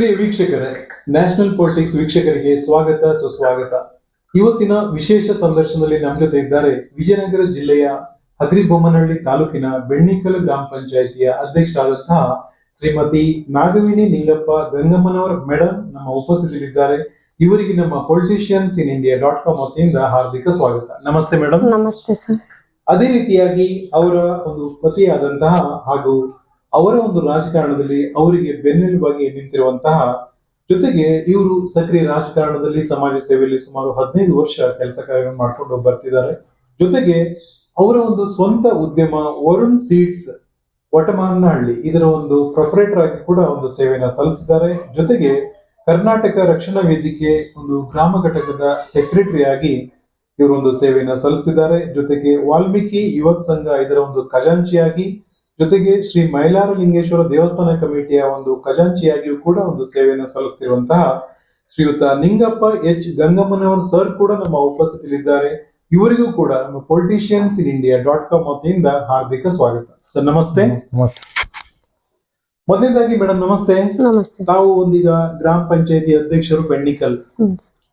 ಪ್ರಿಯ ವೀಕ್ಷಕರೇ national politics ವೀಕ್ಷಕರಿಗೆ ಸ್ವಾಗತ ಸುಸ್ವಾಗತ. ಇವತ್ತಿನ ವಿಶೇಷ ಸಂದರ್ಶನದಲ್ಲಿ ನಮ್ಮ ಜೊತೆ ಇದ್ದಾರೆ ವಿಜಯನಗರ ಜಿಲ್ಲೆಯ ಹಗರಿಬೊಮ್ಮನಹಳ್ಳಿ ತಾಲೂಕಿನ ಬೆಣ್ಣಿಕಲ್ ಗ್ರಾಮ ಪಂಚಾಯಿತಿಯ ಅಧ್ಯಕ್ಷರಾದಂತಹ ಶ್ರೀಮತಿ ನಾಗವೇಣಿ ನಿಂಗಪ್ಪ ಗಂಗಮ್ಮನವರ ಮೇಡಮ್ ನಮ್ಮ ಉಪಸ್ಥಿತರಿದ್ದಾರೆ. ಇವರಿಗೆ ನಮ್ಮ politicians in India dot com ವತಿಯಿಂದ ಹಾರ್ದಿಕ ಸ್ವಾಗತ. ನಮಸ್ತೆ ಮೇಡಮ್ ನಮಸ್ತೆ ಸರ್. ಅದೇ ರೀತಿಯಾಗಿ ಅವರ ಒಂದು ಪತಿಯಾದಂತಹ ಹಾಗೂ ಅವರ ಒಂದು ರಾಜಕಾರಣದಲ್ಲಿ ಅವರಿಗೆ ಬೆನ್ನೆಲುಬಾಗಿ ನಿಂತಿರುವಂತಹ ಜೊತೆಗೆ ಇವರು ಸಕ್ರಿಯ ರಾಜಕಾರಣದಲ್ಲಿ ಸಮಾಜ ಸೇವೆಯಲ್ಲಿ ಸುಮಾರು ಹದಿನೈದು ವರ್ಷ ಕೆಲಸ ಕಾರ್ಯ ಮಾಡ್ಕೊಂಡು ಬರ್ತಿದ್ದಾರೆ. ಜೊತೆಗೆ ಅವರ ಒಂದು ಸ್ವಂತ ಉದ್ಯಮ ವರುಣ್ ಸೀಡ್ಸ್ ವಟಮಾನಹಳ್ಳಿ ಇದರ ಒಂದು ಪ್ರೊಪರೇಟರ್ ಆಗಿ ಕೂಡ ಒಂದು ಸೇವೆಯನ್ನು ಸಲ್ಲಿಸಿದ್ದಾರೆ. ಜೊತೆಗೆ ಕರ್ನಾಟಕ ರಕ್ಷಣಾ ವೇದಿಕೆ ಒಂದು ಗ್ರಾಮ ಘಟಕದ ಸೆಕ್ರೆಟರಿ ಆಗಿ ಇವರೊಂದು ಸೇವೆಯನ್ನ ಸಲ್ಲಿಸಿದ್ದಾರೆ. ಜೊತೆಗೆ ವಾಲ್ಮೀಕಿ ಯುವಕ ಸಂಘ ಇದರ ಒಂದು ಖಜಾಂಚಿಯಾಗಿ ಜೊತೆಗೆ ಶ್ರೀ ಮೈಲಾರಲಿಂಗೇಶ್ವರ ದೇವಸ್ಥಾನ ಕಮಿಟಿಯ ಒಂದು ಖಜಾಂಚಿಯಾಗಿಯೂ ಕೂಡ ಒಂದು ಸೇವೆಯನ್ನು ಸಲ್ಲಿಸ್ತಿರುವಂತಹ ಶ್ರೀಯುತ ನಿಂಗಪ್ಪ ಎಚ್ ಗಂಗಮ್ಮನವರ್ ಸರ್ ಕೂಡ ನಮ್ಮ ಉಪಸ್ಥಿತಿಯಲ್ಲಿದ್ದಾರೆ. ಇವರಿಗೂ ಕೂಡ ನಮ್ಮ politicians in India dot com ವತಿಯಿಂದ ಹಾರ್ದಿಕ ಸ್ವಾಗತ. ಸರ್ ನಮಸ್ತೆ. ನಮಸ್ತೆ. ಮೊದಲನೇದಾಗಿ ಮೇಡಮ್ ನಮಸ್ತೆ. ನಮಸ್ತೆ. ತಾವು ಒಂದೀಗ ಗ್ರಾಮ ಪಂಚಾಯತಿ ಅಧ್ಯಕ್ಷರು ಬೆಣ್ಣಿಕಲ್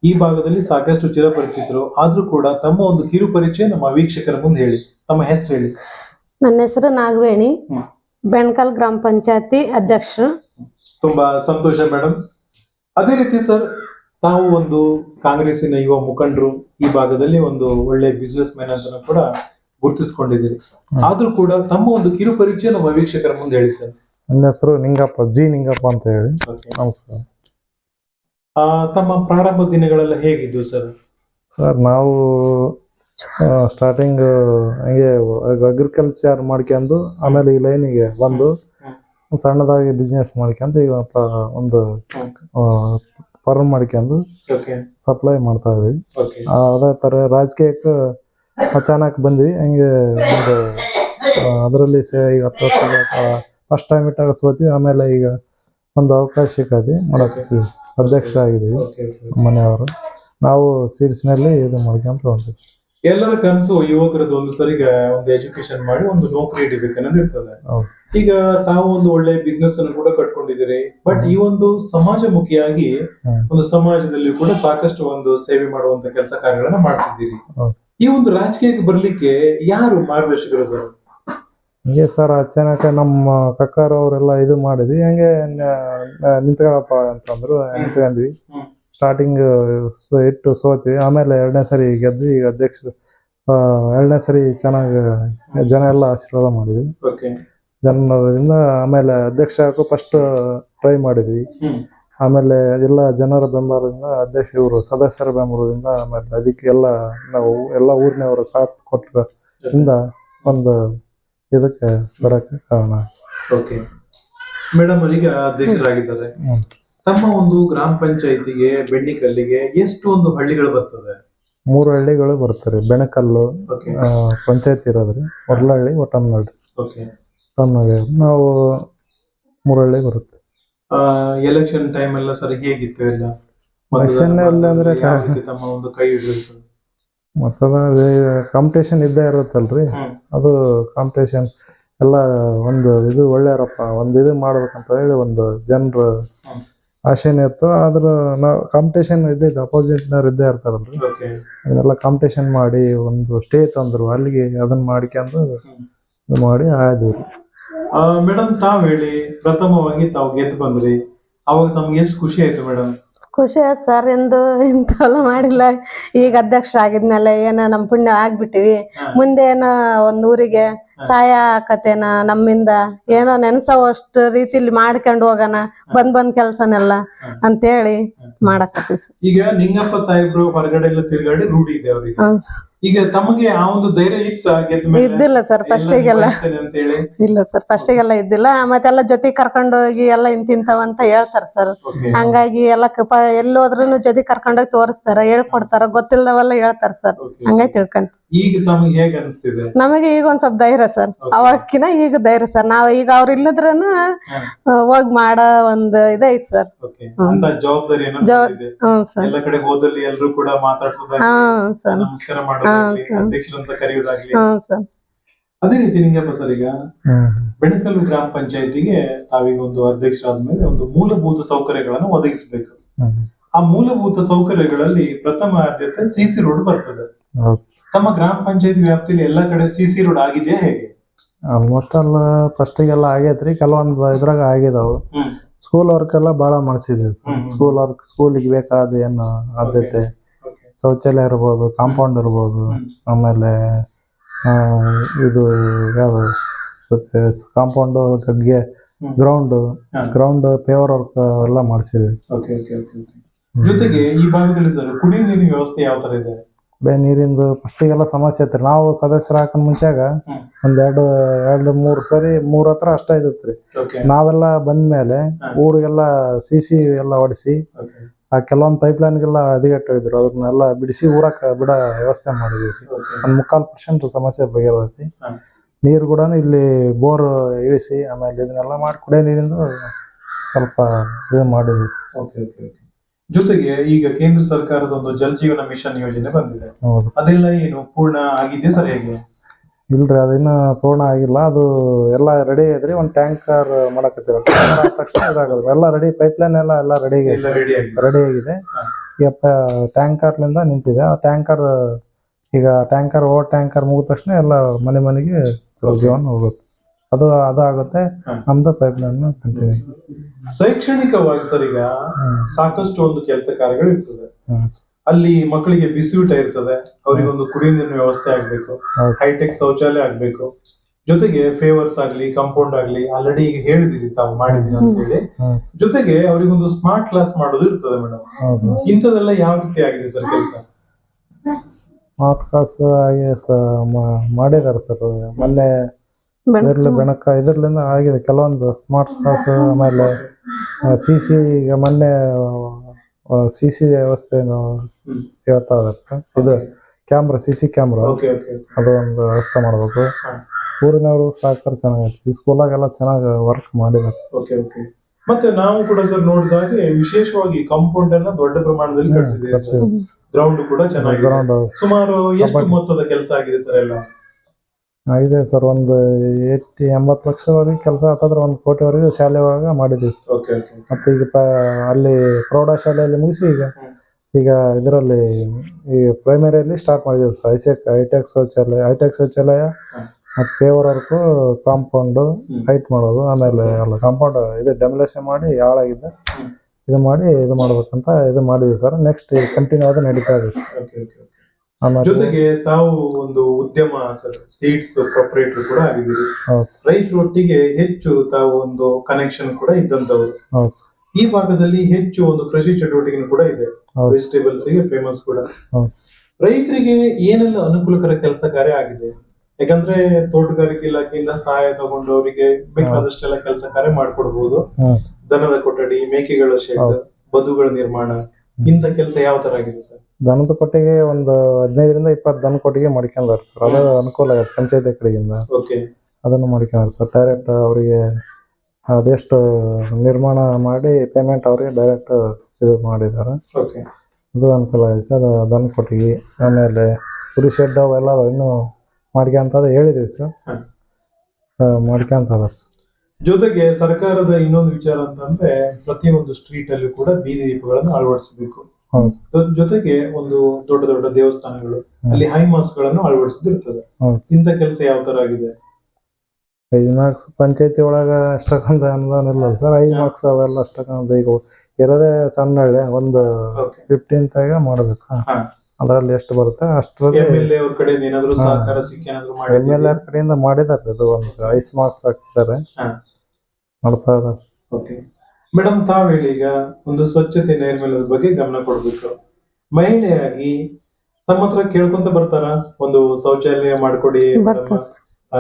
ಈ ಭಾಗದಲ್ಲಿ ಸಾಕಷ್ಟು ಚಿರಪರಿಚಿತರು. ಆದ್ರೂ ಕೂಡ ತಮ್ಮ ಒಂದು ಕಿರು ಪರಿಚಯ ನಮ್ಮ ವೀಕ್ಷಕರ ಮುಂದೆ ಹೇಳಿ. ತಮ್ಮ ಹೆಸರು ಹೇಳಿ. ನನ್ನ ಹೆಸರು ನಾಗವೇಣಿ. ಬೆಣಕಲ್ ಗ್ರಾಮ ಪಂಚಾಯತಿ ಅಧ್ಯಕ್ಷರು. ತುಂಬಾ ಸಂತೋಷ ಮೇಡಮ್ ಅದೇ ರೀತಿ ಸರ್ ತಾವು ಒಂದು ಕಾಂಗ್ರೆಸ್ಸಿನ ಯುವ ಮುಖಂಡರು ಈ ಭಾಗದಲ್ಲಿ ಒಂದು ಒಳ್ಳೆ ಬಿಸ್ನೆಸ್ ಮ್ಯಾನ್ ಅಂತ ಕೂಡ ಗುರುತಿಸಿಕೊಂಡಿದ್ದೀರಿ. ಆದ್ರೂ ಕೂಡ ತಮ್ಮ ಒಂದು ಕಿರು ಪರಿಚಯ ನಮ್ಮ ವೀಕ್ಷಕರ ಮುಂದೆ ಹೇಳಿ ಸರ್. ನನ್ನ ಹೆಸರು ನಿಂಗಪ್ಪ ಜಿ ನಿಂಗಪ್ಪ ಅಂತ ಹೇಳಿ. ನಮಸ್ಕಾರ. ಆ, ತಮ್ಮ ಪ್ರಾರಂಭ ದಿನಗಳೆಲ್ಲ ಹೇಗಿದ್ದು ಸರ್? ಸರ್ ನಾವು ಸ್ಟಾರ್ಟಿಂಗ್ ಹಂಗೆ ಅಗ್ರಿಕಲ್ಚರ್ ಮಾಡ್ಕೊಂಡು ಆಮೇಲೆ ಈ ಲೈನಿಗೆ ಬಂದು ಸಣ್ಣದಾಗಿ ಬಿಸ್ನೆಸ್ ಮಾಡ್ಕೊಂಡು ಈಗ ಒಂದು ಫಾರ್ಮ್ ಮಾಡ್ಕೊಂಡು ಸಪ್ಲೈ ಮಾಡ್ತಾ ಇದೀವಿ. ಅದೇ ಥರ ರಾಜಕೀಯಕ್ಕೆ ಅಚಾನಕ್ ಬಂದ್ವಿ. ಹಂಗೆ ಒಂದು ಅದರಲ್ಲಿ ಸೇ ಈಗ ಹತ್ತು ವರ್ಷ ಫಸ್ಟ್ ಟೈಮ್ ಇಟ್ಟಾಗ ಸೋತ್ವಿ. ಆಮೇಲೆ ಈಗ ಒಂದು ಅವಕಾಶ ಸಿಕ್ಕಿ ಮಾಡೋಕೆ ಅಧ್ಯಕ್ಷರಾಗಿದ್ದೀವಿ ಮನೆಯವರು. ನಾವು ಸೀಡ್ಸ್ನಲ್ಲಿ ಇದು ಮಾಡ್ಕೊಂತ ಹೊಂಟಿವಿ ಎಲ್ಲರ ಕನಸು ಯುವಕರದ್ದು ಒಂದು ಸರಿಗೆ ಒಂದು ಎಜುಕೇಶನ್ ಮಾಡಿ ಒಂದು ನೌಕರಿ ಹಿಡಿಬೇಕನ್ನೋದು ಇರ್ತದೆ. ಈಗ ತಾವು ಒಂದು ಒಳ್ಳೆ ಬಿಸ್ನೆಸ್ ಅನ್ನು ಕೂಡ ಕಟ್ಕೊಂಡಿದ್ದೀರಿ. ಬಟ್ ಈ ಒಂದು ಸಮಾಜಮುಖಿಯಾಗಿ. ಒಂದು ಸಮಾಜದಲ್ಲಿ ಕೂಡ ಸಾಕಷ್ಟು ಒಂದು ಸೇವೆ ಮಾಡುವಂತ ಕೆಲಸ ಕಾರ್ಯಗಳನ್ನ ಮಾಡ್ತಿದ್ದೀರಿ. ಈ ಒಂದು ರಾಜಕೀಯಕ್ಕೆ ಬರ್ಲಿಕ್ಕೆ ಯಾರು ಮಾರ್ಗದರ್ಶಕರು ಸರ್ ಹಂಗೆ ಸರ್ ಅಚಾನಕ ನಮ್ಮ ಕಕ್ಕಾರ ಅವರೆಲ್ಲ ಇದು ಮಾಡಿದ್ವಿ. ಹಂಗೆ ನಿಂತ್ಕೊಳಪ್ಪ ಅಂತಂದ್ರು ನಿಂತ್ಕೊಂಡ್ವಿ. ಸ್ಟಾರ್ಟಿಂಗ್ ಇಟ್ಟು ಸೋತ್ವಿ ಆಮೇಲೆ ಎರಡನೇ ಸರಿ ಗೆದ್ದು ಈಗ ಅಧ್ಯಕ್ಷರು ಆ, ಎರಡನೇ ಸರಿ ಚೆನ್ನಾಗಿ ಜನ ಎಲ್ಲ ಆಶೀರ್ವಾದ ಮಾಡಿದ್ವಿ. ಜನರಿಂದ ಆಮೇಲೆ ಅಧ್ಯಕ್ಷ ಹಾಕೋ ಫಸ್ಟ್ ಟ್ರೈ ಮಾಡಿದ್ವಿ. ಆಮೇಲೆ ಎಲ್ಲ ಜನರ ಬೆಂಬಲದಿಂದ ಅಧ್ಯಕ್ಷ ಇವರು ಸದಸ್ಯರ ಬೆಂಬಲದಿಂದ ಆಮೇಲೆ ಅದಕ್ಕೆ ಎಲ್ಲ ನಾವು ಎಲ್ಲ ಊರಿನವರು ಸಾಥ್ ಕೊಟ್ಟರಿಂದ ಒಂದು ಇದಕ್ಕೆ ಬರಕ್ಕೆ ಕಾರಣ. ಓಕೆ ಮೇಡಮ್ ಈಗ ಅಧ್ಯಕ್ಷರಾಗಿದ್ದಾರೆ. ತಮ್ಮ ಒಂದು ಗ್ರಾಮ ಪಂಚಾಯತಿಗೆ ಬೆಣ್ಣಿಕಲ್ಲಿಗೆ ಎಷ್ಟು ಒಂದು ಹಳ್ಳಿಗಳು ಬರ್ತದೆ? ಮೂರು ಹಳ್ಳಿಗಳು ಬರ್ತಾರೆ ಬೆಣಕಲ್ಲು ಆ, ಪಂಚಾಯತ್ ಇರೋದ್ರಿ. ಒಡ್ಲಹಳ್ಳಿ ಒಟ್ಟಮ್ನಹಳ್ಳಿ ಓಕೆ ನಾವು ಮೂರು ಹಳ್ಳಿ ಬರುತ್ತೆ. ಎಲೆಕ್ಷನ್ ಟೈಮ್ ಎಲ್ಲ ಸರ್ ಹೇಗಿತ್ತು ಎಲ್ಲ? Election ಎಲ್ಲ ಅಂದ್ರೆ ಯಾವ ರೀತಿ ತಮ್ಮ ಒಂದು ಕೈ ಹಿಡಿದ್ರು? ಮತ್ತದ ಕಾಂಪಿಟೇಷನ್ ಇದ್ದೇ ಇರುತ್ತಲ್ರಿ. ಹ್ಮ್. ಅದು ಕಾಂಪಿಟೇಷನ್ ಎಲ್ಲ ಒಂದು ಇದು ಒಳ್ಳೆಯರಪ್ಪ ಒಂದು ಇದು ಮಾಡ್ಬೇಕಂತ ಹೇಳಿ ಒಂದು ಜನರು ಹ್ಮ್. ಆಶೆನೇ ಇತ್ತು ಆದ್ರೆ ನಾವು ಕಾಂಪಿಟೇಷನ್ ಇದ್ದಿದ್ದು ಅಪೋಸಿಟ್ನವ್ರು ಇದ್ದೇ ಇರ್ತಾರಲ್ರಿ. ಅದನ್ನೆಲ್ಲ ಕಾಂಪಿಟೇಷನ್ ಮಾಡಿ ಒಂದು ಸ್ಟೇ ತಂದ್ರು ಅಲ್ಲಿಗೆ ಅದನ್ನ ಮಾಡ್ಕೊಂಡು. ಇದು ಮಾಡಿ ಆಯ್ದು ಮೇಡಮ್ ತಾವ್ ಹೇಳಿ ಪ್ರಥಮವಾಗಿ ತಾವ್ ಗೆದ್ದು ಬಂದ್ರಿ. ಅವಾಗ ತಮ್ಗೆ ಎಷ್ಟು ಖುಷಿ ಆಯ್ತು ಮೇಡಮ್ ಖುಷಿ ಆಯ್ತು ಸರ್ ಎಂದು ಇಂಥವೆಲ್ಲ ಮಾಡಿಲ್ಲ. ಈಗ ಅಧ್ಯಕ್ಷ ಆಗಿದ್ಮೇಲೆ ಏನೋ ನಮ್ಮ ಪುಣ್ಯ ಆಗ್ಬಿಟ್ಟಿವಿ. ಮುಂದೆ ಏನೋ ಒಂದು ಊರಿಗೆ ಸಹಾಯ ಆಕತೇನ ನಮ್ಮಿಂದ ಏನೋ ನೆನ್ಸೋವಷ್ಟು ರೀತಿಲಿ ಮಾಡ್ಕೊಂಡು ಹೋಗೋಣ ಬಂದ್ ಬಂದ್ ಕೆಲ್ಸನೆಲ್ಲ ಅಂತ ಅಂತೇಳಿ ಮಾಡಾಕತ್ತಿ ಸರ್. ಈಗ ನಿಂಗಪ್ಪ ಸಾಹೇಬ್ರು ಹೊರಗಡೆ ಎಲ್ಲ ತಿರುಗಾಡಿ ರೂಢಿ ಇದೆ ಅವ್ರಿಗೆ. ಹ್ಮ್ ಸರ್. ಈಗ ತಮಗೆ ಆ ಒಂದು ಧೈರ್ಯ ಇತ್ತು ಇದ್ದಿಲ್ಲ ಸರ್ ಫಸ್ಟ್ ಫಸ್ಟಿಗೆಲ್ಲ ಅಂತ ಹೇಳಿ ಇಲ್ಲ ಸರ್ ಫಸ್ಟಿಗೆಲ್ಲ ಇದ್ದಿಲ್ಲ. ಮತ್ತೆಲ್ಲ ಜೊತೆ ಕರ್ಕೊಂಡು ಹೋಗಿ ಎಲ್ಲ ಇಂತಿಂತವ ಅಂತ ಹೇಳ್ತಾರ ಸರ್. ಹಂಗಾಗಿ ಎಲ್ಲ ಕಪ ಎಲ್ಲಿ ಹೋದ್ರೂ ಜೊತೆ ಕರ್ಕೊಂಡೋಗಿ ತೋರಿಸ್ತಾರ ಹೇಳ್ಕೊಡ್ತಾರ ಗೊತ್ತಿಲ್ಲದವೆಲ್ಲ ಹೇಳ್ತಾರ ಸರ್. ಹಂಗಾಗಿ ತಿಳ್ಕೊಂತ ಈಗ ತಮಗೆ ಹೇಗೆ ಅನಿಸ್ತಿದೆ? ನಮಗೆ ಈಗ ಒಂದ್ ಸ್ವಲ್ಪ ಧೈರ್ಯ ಸರ್. ಅವಕ್ಕಿನ ಈಗ ಧೈರ್ಯ ಸರ್. ನಾವ್ ಈಗ ಅವ್ರ ಇಲ್ಲದ್ರನ ಹೋಗಿ ಮಾಡ ಒಂದ್ ಇದೈತ್ ಸರ್. ಅಂತ ಜವಾಬ್ದಾರಿ ಏನೋ ಹ್ಮ್ ಸರ್. ಎಲ್ಲ ಕಡೆ ಹೋದಲ್ಲಿ ಎಲ್ಲರೂ ಕೂಡ ಮಾತಾಡ್ಸೋದಾಗ್ಲಿ ಸರ್. ನಮಸ್ಕಾರ ಮಾಡೋದಾಗ್ಲಿ ಹಾ, ಸರ್. ಅಧ್ಯಕ್ಷರು ಅಂತ ಕರೆಯೋದಾಗ್ಲಿ. ಹ್ಮ್ ಸರ್. ಅದೇ ರೀತಿ ನಿಂಗಪ್ಪ ಸರ್ ಈಗ ಬೆಣಕಲ್ಲು ಗ್ರಾಮ ಪಂಚಾಯತಿಗೆ ತಾವೀಗ ಒಂದು ಅಧ್ಯಕ್ಷ ಆದ್ಮೇಲೆ ಒಂದು ಮೂಲಭೂತ ಸೌಕರ್ಯಗಳನ್ನು ಒದಗಿಸಬೇಕು. ಆ ಮೂಲಭೂತ ಸೌಕರ್ಯಗಳಲ್ಲಿ ಪ್ರಥಮ ಆದ್ಯತೆ ಸಿಸಿ ರೋಡ್ ಬರ್ತದೆ. ತಮ್ಮ ಗ್ರಾಮ ಪಂಚಾಯತ್ ವ್ಯಾಪ್ತಿಯಲ್ಲಿ ಎಲ್ಲ ಕಡೆ ಸಿಸಿ ರೋಡ್ ಆಗಿದೆಯಾ ಹೇಗೆ? ಆಲ್ಮೋಸ್ಟ್ ಅಲ್ಲ ಫಸ್ಟಿಗೆಲ್ಲ ಆಗೈತ್ರಿ ಕೆಲವೊಂದು ಇದ್ರಾಗ ಆಗಿದಾವು. ಸ್ಕೂಲ್ ವರ್ಕ್ ಎಲ್ಲ ಬಹಳ ಮಾಡಿಸಿದ್ವಿ. ಸ್ಕೂಲ್ ವರ್ಕ್ ಸ್ಕೂಲಿಗೆ ಬೇಕಾದ ಏನು ಆದ್ಯತೆ ಶೌಚಾಲಯ ಇರ್ಬೋದು ಕಾಂಪೌಂಡ್ ಇರ್ಬೋದು ಆಮೇಲೆ ಇದು ಯಾವುದು ಕಾಂಪೌಂಡ್ ಗದ್ಗೆ ಗ್ರೌಂಡ್ ಗ್ರೌಂಡ್ ಪೇವರ್ ವರ್ಕ್ ಎಲ್ಲ ಮಾಡಿಸಿದ್ವಿ ಜೊತೆಗೆ ಈ ಭಾಗದಲ್ಲಿ ಸರ್ ಕುಡಿಯುವ ನೀರಿನ ವ್ಯವಸ್ಥೆ ಯಾವ ತರ ಇದೆ? ಬೇ ನೀರಿಂದು ಫಸ್ಟಿಗೆಲ್ಲ ಸಮಸ್ಯೆ ಐತ್ರಿ. ನಾವು ಸದಸ್ಯರ ಹಾಕೊಂಡ್ ಮುಂಚಾಗ ಒಂದೆರಡು ಒಂದ್ ಎರಡು ಎರಡು ಮೂರು ಸರಿ ಮೂರ್ ಹತ್ರ ಅಷ್ಟ ಇದ್ರಿ ನಾವೆಲ್ಲ ಬಂದ್ಮೇಲೆ ಮೇಲೆ ಊರಿಗೆಲ್ಲ ಸಿ ಸಿ ಎಲ್ಲ ಹೊಡಿಸಿ ಆ ಕೆಲವೊಂದು ಪೈಪ್ ಲೈನ್ಗೆಲ್ಲ ಹದಿಗೆಟ್ಟು ಇದ್ರು ಅದನ್ನೆಲ್ಲ ಬಿಡಿಸಿ ಊರಕ್ಕೆ ಬಿಡ ವ್ಯವಸ್ಥೆ ಮಾಡಿದ್ವಿ. ಒಂದು ಮುಕ್ಕಾಲ್ ಪರ್ಸೆಂಟ್ ಸಮಸ್ಯೆ ಬಗೆಹರತೈತಿ ನೀರ್ ಕೂಡ ಇಲ್ಲಿ ಬೋರ್ ಇಳಿಸಿ ಆಮೇಲೆ ಇದನ್ನೆಲ್ಲ ಮಾಡಿ ಕುಡಿಯೋ ನೀರಿಂದು ಸ್ವಲ್ಪ ಇದು ಮಾಡಿದ್ವಿ. ಓಕೆ ಓಕೆ ಜೊತೆಗೆ ಈಗ ಕೇಂದ್ರ ಸರ್ಕಾರದ ಒಂದು ಜಲ್ ಜೀವನ ಮಿಷನ್ ಯೋಜನೆ ಬಂದಿದೆ. ಹೌದು. ಅದೆಲ್ಲ ಏನು ಪೂರ್ಣ ಆಗಿದೆ ಸರಿಯಾಗಿ ಹೇಗೆ ಇಲ್ರಿ ಅದಿನ್ನ ಪೂರ್ಣ ಆಗಿಲ್ಲ. ಅದು ಎಲ್ಲ ರೆಡಿ ಐತ್ರಿ ಒಂದ್ ಟ್ಯಾಂಕರ್ ಮಾಡಕ್ ಹಚ್ಚಿರ ತಕ್ಷಣ ಇದಾಗಲ್ಲ ಎಲ್ಲ ರೆಡಿ ಪೈಪ್ ಲೈನ್ ಎಲ್ಲ ಎಲ್ಲ ರೆಡಿ ಎಲ್ಲ ರೆಡಿ ಆಗಿದೆ. ರೆಡಿ ಆಗಿದೆ. ಈಗ ಟ್ಯಾಂಕರ್ಲಿಂದ ನಿಂತಿದೆ. ಆ ಟ್ಯಾಂಕರ್ ಈಗ ಟ್ಯಾಂಕರ್ ಓ ಟ್ಯಾಂಕರ್ ಮುಗಿದ ತಕ್ಷಣ ಎಲ್ಲ ಮನೆ ಮನೆಗೆ ಜೀವನ ಹೋಗುತ್ತೆ. ಅದು ಅದಾಗುತ್ತೆ. ನಮ್ದು ಪೈಪ್ ಲೈನ್ ಕಂಟಿನ್ಯೂ ಶೈಕ್ಷಣಿಕವಾಗಿ ಸರ್ ಈಗ ಸಾಕಷ್ಟು ಒಂದು ಕೆಲಸ ಕಾರ್ಯಗಳು ಇರ್ತದೆ. ಅಲ್ಲಿ ಮಕ್ಕಳಿಗೆ ಬಿಸಿಯೂಟ ಊಟ ಇರ್ತದೆ. ಅವರಿಗೆ ಒಂದು ಕುಡಿಯುವ ನೀರಿನ ವ್ಯವಸ್ಥೆ ಆಗ್ಬೇಕು. ಹೈಟೆಕ್ ಶೌಚಾಲಯ ಆಗ್ಬೇಕು. ಜೊತೆಗೆ ಫೇವರ್ಸ್ ಆಗ್ಲಿ ಕಾಂಪೌಂಡ್ ಆಗ್ಲಿ ಆಲ್ರೆಡಿ ಈಗ ಹೇಳಿದಿರಿ ತಾವು ಮಾಡಿದೀನಿ ಅಂತ ಹೇಳಿ ಜೊತೆಗೆ ಅವರಿಗೊಂದು ಸ್ಮಾರ್ಟ್ ಕ್ಲಾಸ್ ಮಾಡೋದು ಇರ್ತದೆ ಮೇಡಮ್. ಇಂಥದೆಲ್ಲ ಯಾವ ರೀತಿ ಆಗಿದೆ ಸರ್ ಕೆಲಸ? ಸ್ಮಾರ್ಟ್ ಕ್ಲಾಸ್ ಆಗಿ ಮಾಡಿದ್ದಾರೆ ಸರ್. ಮೊನ್ನೆ ಇದ್ರಲ್ಲಿ ಬೆಣಕ ಇದರಿಂದ ಆಗಿದೆ. ಕೆಲವೊಂದು ಸ್ಮಾರ್ಟ್ ಕ್ಲಾಸ್ ಆಮೇಲೆ ಸಿ ಸಿ ಈಗ ಮೊನ್ನೆ ಸಿ ಸಿ ವ್ಯವಸ್ಥೆನು ಹ್ಮ್. ಹೇಳ್ತಾ ಇದ್ದಾರೆ ಸರ್. ಇದು ಕ್ಯಾಮ್ರಾ ಸಿ ಸಿ ಕ್ಯಾಮ್ರಾ. ಅದು ಒಂದು ವ್ಯವಸ್ಥೆ ಮಾಡಬೇಕು. ಊರಿನವರು ಸಹಕಾರ ಚೆನ್ನಾಗೈತೆ. ಈ ಸ್ಕೂಲಾಗೆಲ್ಲ ಚೆನ್ನಾಗಿ ವರ್ಕ್ ಮಾಡಿದ್ದಾರೆ ಸರ್. Okay okay. ಮತ್ತೆ ನಾವು ಕೂಡ ಸರ್ ನೋಡಿದಾಗೆ ವಿಶೇಷವಾಗಿ ಕಾಂಪೌಂಡ್ ಅನ್ನ ದೊಡ್ಡ ಪ್ರಮಾಣದಲ್ಲಿ ಕಟ್ಟಿಸಿದೆ ಗ್ರೌಂಡ್ ಕೂಡ ಚೆನ್ನಾಗಿದೆ. ಗ್ರೌಂಡ್ ಸುಮಾರು ಎಷ್ಟು. ಮೊತ್ತದ ಕೆಲಸ ಆಗಿದೆ ಸರ್ ಎಲ್ಲ? ಇದೆ ಸರ್. ಒಂದು ಏಟಿ ಎಂಬತ್ತು ಲಕ್ಷವರೆಗೆ ಕೆಲಸ ಆತಂದ್ರೆ ಒಂದು ಕೋಟಿವರೆಗೆ ಶಾಲೆ ಒಳಗೆ ಮಾಡಿದ್ದೀವಿ ಸರ್. Okay okay. ಮತ್ತೆ ಈಗ ಪ ಅಲ್ಲಿ ಪ್ರೌಢಶಾಲೆಯಲ್ಲಿ ಮುಗಿಸಿ ಈಗ ಈಗ ಇದರಲ್ಲಿ ಈ ಪ್ರೈಮರಿಯಲ್ಲಿ ಸ್ಟಾರ್ಟ್ ಮಾಡಿದ್ದೀವಿ ಸರ್. ಐಸೆಕ್ ಹೈಟೆಕ್ ಶೌಚಾಲಯ ಹೈಟೆಕ್ ಶೌಚಾಲಯ. ಮತ್ತು ಪೇವರ್ ವರ್ಕು ಕಾಂಪೌಂಡು ಹೈಟ್ ಮಾಡೋದು. ಆಮೇಲೆ ಅಲ್ಲ ಕಾಂಪೌಂಡ್ ಇದು ಡೆಮೊಲೇಷನ್ ಮಾಡಿ ಹಾಳಾಗಿದ್ದೆ. ಇದು ಮಾಡಿ ಇದು ಮಾಡಬೇಕಂತ ಇದು ಮಾಡಿದ್ವಿ ಸರ್. ನೆಕ್ಸ್ಟ್ ಕಂಟಿನ್ಯೂ ಅದು ನಡೀತಾ ಇದೆ ಸರ್. Okay okay. ಜೊತೆಗೆ ತಾವು ಒಂದು ಉದ್ಯಮ ಸರ್ ಸೀಡ್ಸ್ ಪ್ರೊಪರೇಟರ್ ಕೂಡ ಆಗಿದ್ದೀರಿ. ರೈತರೊಟ್ಟಿಗೆ ಹೆಚ್ಚು ತಾವು ಒಂದು ಕನೆಕ್ಷನ್ ಕೂಡ ಇದ್ದಂತವ್ರು ಈ ಭಾಗದಲ್ಲಿ ಹೆಚ್ಚು ಒಂದು ಕೃಷಿ ಚಟುವಟಿಕೆ ಕೂಡ ಇದೆ. ವೆಜಿಟೇಬಲ್ಸ್ಗೆ ಫೇಮಸ್ ಕೂಡ. ರೈತರಿಗೆ ಏನೆಲ್ಲ ಅನುಕೂಲಕರ ಕೆಲಸ ಕಾರ್ಯ ಆಗಿದೆ? ಯಾಕಂದ್ರೆ ತೋಟಗಾರಿಕೆ ಇಲಾಖೆಯಿಂದ ಸಹಾಯ ತಗೊಂಡು ಅವರಿಗೆ ಬೇಕಾದಷ್ಟೆಲ್ಲ ಕೆಲಸ ಕಾರ್ಯ ಮಾಡ್ಕೊಡ್ಬಹುದು ದನದ ಕೊಠಡಿ ಮೇಕೆಗಳ ಶೆಡ್. ಬದುಗಳ ನಿರ್ಮಾಣ ಇಂಥ ಕೆಲಸ ಯಾವ ತರ ಆಗಿದೆ ಸರ್? ದನದ ಕೊಟ್ಟಿಗೆ ಒಂದು ಹದಿನೈದರಿಂದ ಇಪ್ಪತ್ತು ದನ ಕೊಟ್ಟಿಗೆ ಮಾಡ್ಕೊಂಡಾರ ಸರ್. ಅದು ಅನುಕೂಲ ಆಗತ್ತೆ ಪಂಚಾಯತಿ ಕಡೆಯಿಂದ. ಓಕೆ. ಅದನ್ನು ಮಾಡ್ಕೊಂಡಾರ ಸರ್. ಡೈರೆಕ್ಟ್ ಅವರಿಗೆ ಅದೆಷ್ಟು ನಿರ್ಮಾಣ ಮಾಡಿ ಪೇಮೆಂಟ್ ಅವರಿಗೆ ಡೈರೆಕ್ಟ್ ಇದು ಮಾಡಿದ್ದಾರೆ. ಓಕೆ. ಅದು ಅನುಕೂಲ ಆಗಿದೆ ಸರ್. ಅದು ದನ ಕೊಟ್ಟಿಗೆ ಆಮೇಲೆ ಕುರಿ ಶೆಡ್ ಅವೆಲ್ಲ ಇನ್ನೂ ಮಾಡ್ಕೊಂತದ ಹೇಳಿದ್ವಿ ಸರ್. ಮಾಡ್ಕೊಂತದ ಮಾಡ್ಕೊಂತ ಅದಾರ ಸರ್. ಜೊತೆಗೆ ಸರ್ಕಾರದ ಇನ್ನೊಂದು ವಿಚಾರ ಅಂತಂದ್ರೆ ಒಂದು ಸ್ಟ್ರೀಟ್ ಅಲ್ಲೂ ಕೂಡ ಬೀದಿ ದೀಪಗಳನ್ನು ಅಳವಡಿಸಬೇಕು. ಜೊತೆಗೆ ಒಂದು ದೊಡ್ಡ ದೊಡ್ಡ ದೇವಸ್ಥಾನಗಳು ಅಲ್ಲಿ ಹೈ ಮಾರ್ಕ್ಸ್ಗಳನ್ನು ಅಳವಡಿಸಿದಿರ್ತದೆ ಇಂಥ ಕೆಲಸ ಯಾವ ತರ ಆಗಿದೆ? ಐದು ಮಾರ್ಕ್ಸ್ ಪಂಚಾಯತಿ ಒಳಗ ಅಷ್ಟಕ್ಕಂತ ಅನುದಾನ ಇಲ್ಲ ಸರ್. ಐದು ಮಾರ್ಕ್ಸ್ ಅವೆಲ್ಲ ಅಷ್ಟಕ್ಕೊಂದು ಈಗ ಇರೋದೇ ಸಣ್ಣ ಹಳ್ಳಿ ಒಂದು ಫಿಫ್ಟೀನ್ ತಾಗ ಮಾಡ್ಬೇಕು. ಅದರಲ್ಲಿ ಎಷ್ಟು ಬರುತ್ತೆ? ಅಷ್ಟರಲ್ಲಿ ಅವ್ರ ಕಡೆ ಏನಾದ್ರು ಸಹಕಾರ ಸಿಕ್ಕಿ ಏನಾದ್ರು ಎಂ ಎಲ್ ಆರ್ ಕಡೆಯಿಂದ ಮಾಡಿದ್ದಾರೆ ಅದು ಒಂದು ಐಸ್ ಮಾರ್ಕ್ಸ್ ಹಾಕಿದ್ದಾರೆ ಹಾ. ಮಾಡ್ತಾ ಓಕೆ. ಮೇಡಮ್ ತಾವ್ ಹೇಳಿ ಈಗ ಒಂದು ಸ್ವಚ್ಛತೆ ನೈರ್ಮಲ್ಯದ ಬಗ್ಗೆ ಗಮನ ಕೊಡ್ಬೇಕು. ಮಹಿಳೆಯಾಗಿ ತಮ್ಮ ಹತ್ರ ಕೇಳ್ಕೊಂತ ಬರ್ತಾರ? ಒಂದು ಶೌಚಾಲಯ ಮಾಡ್ಕೊಡಿ.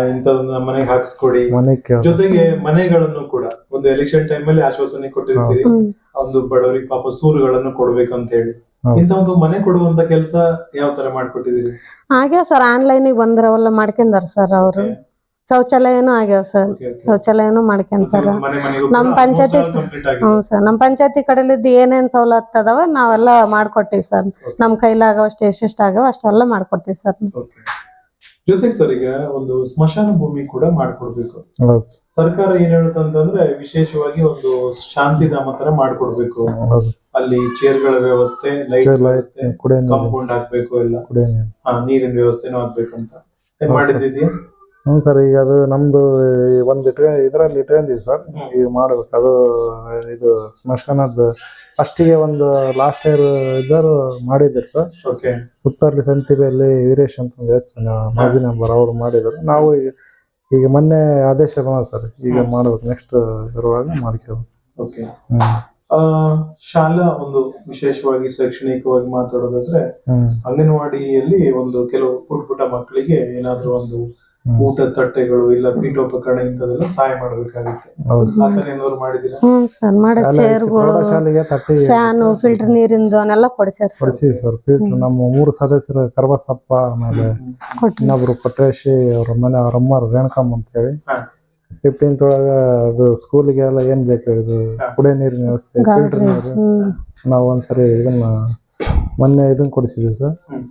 ಇಂಥದನ್ನ ಮನೆಗೆ ಹಾಕಿಸ್ಕೊಡಿ. ಜೊತೆಗೆ ಮನೆಗಳನ್ನು ಕೂಡ ಒಂದು ಎಲೆಕ್ಷನ್ ಟೈಮ್ ಅಲ್ಲಿ ಆಶ್ವಾಸನೆ ಕೊಟ್ಟಿರ್ತೀವಿ ಒಂದು ಬಡವರಿಗೆ ಪಾಪ ಸೂರುಗಳನ್ನು ಕೊಡ್ಬೇಕಂತ ಅಂತ ಹೇಳಿ. ಒಂದು ಮನೆ ಕೊಡುವಂತ ಕೆಲಸ ಯಾವ ತರ ಮಾಡ್ಕೊಟ್ಟಿದ್ದೀರಿ? ಆಗ್ಯಾವ ಸರ್ ಆನ್ಲೈನಿಗೆ ಬಂದ್ರವೆಲ್ಲ ಮಾಡ್ಕೊಂಡಾರ ಸರ್ ಅವರು. ಶೌಚಾಲಯನೂ ಆಗ್ಯಾವ ಸರ್. ಶೌಚಾಲಯನು ಮಾಡ್ಕೊಂತಾರ ನಮ್ ಪಂಚಾಯ್ತಿ-. ಹ್ಞೂ ಸರ್ ನಮ್ಮ ಪಂಚಾಯತಿ ಕಡೆಲಿದ್ದು ಏನೇನ್ ಸವಲತ್ತು ಅದಾವ ನಾವೆಲ್ಲ ಮಾಡ್ಕೊಟ್ಟಿವಿ ಸರ್. ನಮ್ಮ ಕೈಲಾಗವಷ್ಟು ಎಷ್ಟೆಷ್ಟು ಆಗವ ಅಷ್ಟೆಲ್ಲ ಮಾಡ್ಕೊಡ್ತೀವಿ ಸರ್. ಜೊತೆಗೆ ಸರ್ ಈಗ ಒಂದು ಸ್ಮಶಾನ ಭೂಮಿ ಕೂಡ ಮಾಡ್ಕೊಡ್ಬೇಕು. ಸರ್. ಸರ್ಕಾರ ಏನ್ ಹೇಳುತ್ತಂತಂದ್ರೆ ವಿಶೇಷವಾಗಿ ಒಂದು ಶಾಂತಿಧಾಮ ತರ ಮಾಡ್ಕೊಡ್ಬೇಕು. ಅಲ್ಲಿ ಚೇರ್ಗಳ ವ್ಯವಸ್ಥೆ ಲೈಟ್ ವ್ಯವಸ್ಥೆ ಕುಡಿಯೋ ನೀರು. ಕಾಂಪೌಂಡ್ ಹಾಕ್ಬೇಕು ಎಲ್ಲ. ಕುಡಿಯೋ ನೀರು. ಹಾ, ನೀರಿನ ವ್ಯವಸ್ಥೆನೂ ಆಗ್ಬೇಕಂತ ಏನ್ ಹೌದು ಹ್ಞೂ ಸರ್ ಈಗ ಅದು ನಮ್ದು ಒಂದ್ ಇದರಲ್ಲಿ ಇದ್ರಲ್ಲಿ ಇಟ್ಕೊಂಡಿವಿ ಸರ್. ಹ್ಮ್. ಈಗ ಮಾಡ್ಬೇಕು. ಅದು ಇದು ಸ್ಮಶಾನದ್ದು ಅಷ್ಟಿಗೆ ಒಂದು ಲಾಸ್ಟ್ ಇಯರ್ ಇದ್ದರು ಮಾಡಿದ್ರು ಸರ್. ಓಕೆ ಸುತ್ತರ್ಲಿ ಸಂತಿಬೆಯಲ್ಲಿ ವೀರೇಶ್ ಅಂತ ಒಂದು ಹೆಚ್ಚು ಮಾಜಿ ನಂಬರ್ ಅವ್ರು ಮಾಡಿದ್ರು ನಾವು ಈಗ ಈಗ ಮೊನ್ನೆ ಆದೇಶ ಬಂದ ಸರ್. ಈಗ ಹ್ಮ್. ಮಾಡ್ಬೇಕು. ನೆಕ್ಸ್ಟ್ ಇರುವಾಗ ಮಾಡ್ಕೋಬೇಕು ಓಕೆ ಹ್ಮ್. ಆ ಶಾಲಾ ಒಂದು ವಿಶೇಷವಾಗಿ ಶೈಕ್ಷಣಿಕವಾಗಿ ಮಾತಾಡೋದಾದ್ರೆ ಅಂಗನವಾಡಿಯಲ್ಲಿ ಒಂದು ಕೆಲವು ಪುಟ್ಟ ಪುಟ್ಟ ಮಕ್ಕಳಿಗೆ ಏನಾದ್ರೂ ಒಂದು. ಊಟ ತಟ್ಟೆಗಳು ಇಲ್ಲ ಪೀಠೋಪಕರಣ ಇಂಥದೆಲ್ಲ ಸಹಾಯ ಮಾಡಬೇಕಾಗುತ್ತೆ. ಹೌದು. ಆ ಏನಾದ್ರು ಮಾಡಿದಿರಾ ಹ್ಮ್ ಸರ್ ಮಾಡೋ ಚೇರ್ಗಳು ಪ್ರೌಢಶಾಲೆಗೆ ತಟ್ಟಿ ಫ್ಯಾನು ಫಿಲ್ಟರ್ ನೀರಿಂದು ಅವನ್ನೆಲ್ಲ ಕೊಡ್ಸ್ಯಾರ ಸರ್. ಕೊಡಿಸಿ ಸರ್ ಫೀಲ್ಡ್ ನಮ್ಮ ಮೂರು ಸದಸ್ಯರು ಕರ್ಬಸಪ್ಪ ಆಮೇಲೆ ಇನ್ನೊಬ್ರು ಕೊಟ್ರೇಶಿ ಅವ್ರ ಮನೆ ಅವ್ರ ಅಮ್ಮ ರೇಣುಕಮ್ಮ ಅಂತೇಳಿ. ಹಾ. ಫಿಫ್ಟೀನ್ತ್ ಒಳಗ ಅದು ಸ್ಕೂಲಿಗೆ ಎಲ್ಲ ಏನ್ ಬೇಕು ಇದು. ಕುಡಿಯೋ ನೀರಿನ ವ್ಯವಸ್ಥೆ ಫಿಲ್ಟರ್ ನೀರು. ನಾವು ಒಂದ್ಸರಿ ಇದನ್ನ ಮೊನ್ನೆ ಇದನ್ನ ಕೊಡಿಸಿದ್ವಿ ಸರ್. ಹ್ಮ್.